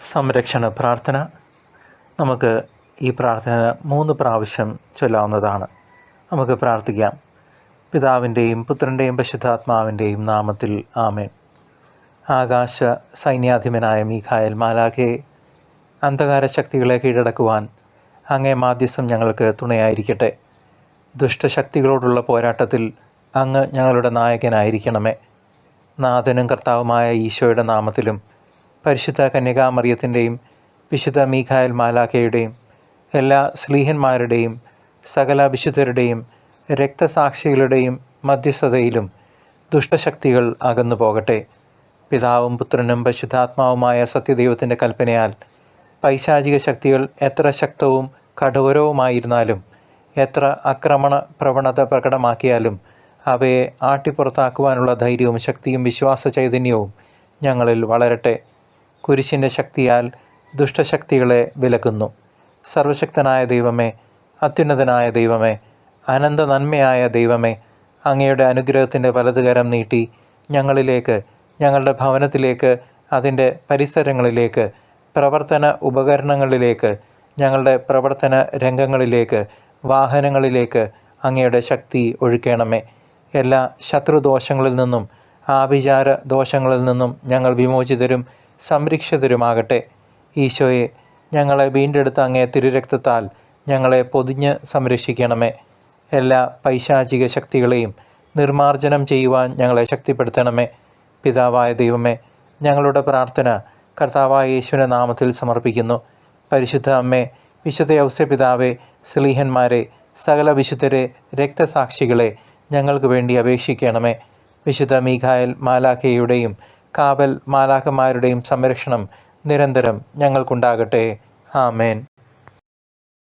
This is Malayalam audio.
സംരക്ഷണ പ്രാർത്ഥന. നമുക്ക് ഈ പ്രാർത്ഥന മൂന്ന് പ്രാവശ്യം ചൊല്ലാവുന്നതാണ്. നമുക്ക് പ്രാർത്ഥിക്കാം. പിതാവിന്റെയും പുത്രന്റെയും പശുദ്ധാത്മാവിന്റെയും നാമത്തിൽ ആമേൻ. ആകാശ സൈന്യാധിപനായ മീഖായൽ മാലാഖയെ അന്ധകാര ശക്തികളെ കീഴടക്കുവാൻ അങ്ങേ മാധ്യസ്ഥം ഞങ്ങൾക്ക് തുണയായിരിക്കട്ടെ. ദുഷ്ടശക്തികളോടുള്ള പോരാട്ടത്തിൽ അങ്ങ് ഞങ്ങളുടെ നായകനായിരിക്കണമേ. നാഥനും കർത്താവുമായ ഈശോയുടെ നാമത്തിലും പരിശുദ്ധ കന്യകാമറിയത്തിന്റെയും വിശുദ്ധ മീഖായൽ മാലാഖയുടെയും എല്ലാ സ്ലീഹന്മാരുടെയും സകല വിശുദ്ധരുടെയും രക്തസാക്ഷികളുടെയും മധ്യസ്ഥതയിലും ദുഷ്ടശക്തികൾ അകന്നു പോകട്ടെ. പിതാവും പുത്രനും പരിശുദ്ധാത്മാവുമായ സത്യദൈവത്തിന്റെ കൽപ്പനയാൽ പൈശാചിക ശക്തികൾ എത്ര ശക്തവും കഠോരവുമായിരുന്നാലും എത്ര ആക്രമണ പ്രവണത പ്രകടമാക്കിയാലും അവയെ ആട്ടിപ്പുറത്താക്കുവാനുള്ള ധൈര്യവും ശക്തിയും വിശ്വാസ ചൈതന്യവും ഞങ്ങളിൽ വളരട്ടെ. കുരിശിന്റെ ശക്തിയാൽ ദുഷ്ടശക്തികളെ വിലക്കുന്നു. സർവശക്തനായ ദൈവമേ അത്യുന്നതനായ ദൈവമേ അനന്ത നന്മയായ ദൈവമേ അങ്ങയുടെ അനുഗ്രഹത്തിന്റെ വലതുകരം നീട്ടി ഞങ്ങളിലേക്ക് ഞങ്ങളുടെ ഭവനത്തിലേക്ക് അതിന്റെ പരിസരങ്ങളിലേക്ക് പ്രവർത്തന ഉപകരണങ്ങളിലേക്ക് ഞങ്ങളുടെ പ്രവർത്തന രംഗങ്ങളിലേക്ക് വാഹനങ്ങളിലേക്ക് അങ്ങയുടെ ശക്തി ഒഴുക്കണമേ. എല്ലാ ശത്രുദോഷങ്ങളിൽ നിന്നും ആഭിചാര ദോഷങ്ങളിൽ നിന്നും ഞങ്ങൾ വിമോചിതരും സംരക്ഷിതരുമാകട്ടെ. ഈശോയെ ഞങ്ങളെ വീണ്ടെടുത്ത അങ്ങേ തിരുരക്തത്താൽ ഞങ്ങളെ പൊതിഞ്ഞ് സംരക്ഷിക്കണമേ. എല്ലാ പൈശാചിക ശക്തികളെയും നിർമാർജനം ചെയ്യുവാൻ ഞങ്ങളെ ശക്തിപ്പെടുത്തണമേ. പിതാവായ ദൈവമേ ഞങ്ങളുടെ പ്രാർത്ഥന കർത്താവായ യേശുവിന്റെ നാമത്തിൽ സമർപ്പിക്കുന്നു. പരിശുദ്ധ അമ്മേ വിശുദ്ധ യൗസ്യ പിതാവെ സ്ലീഹന്മാരെ സകല വിശുദ്ധരെ രക്തസാക്ഷികളെ ഞങ്ങൾക്ക് വേണ്ടി അപേക്ഷിക്കണമേ. വിശുദ്ധ മീഖായൽ മാലാഖയുടെയും കാവൽ മാലാഖമാരുടെയും സംരക്ഷണം നിരന്തരം ഞങ്ങൾക്കുണ്ടാകട്ടെ. ആമേൻ.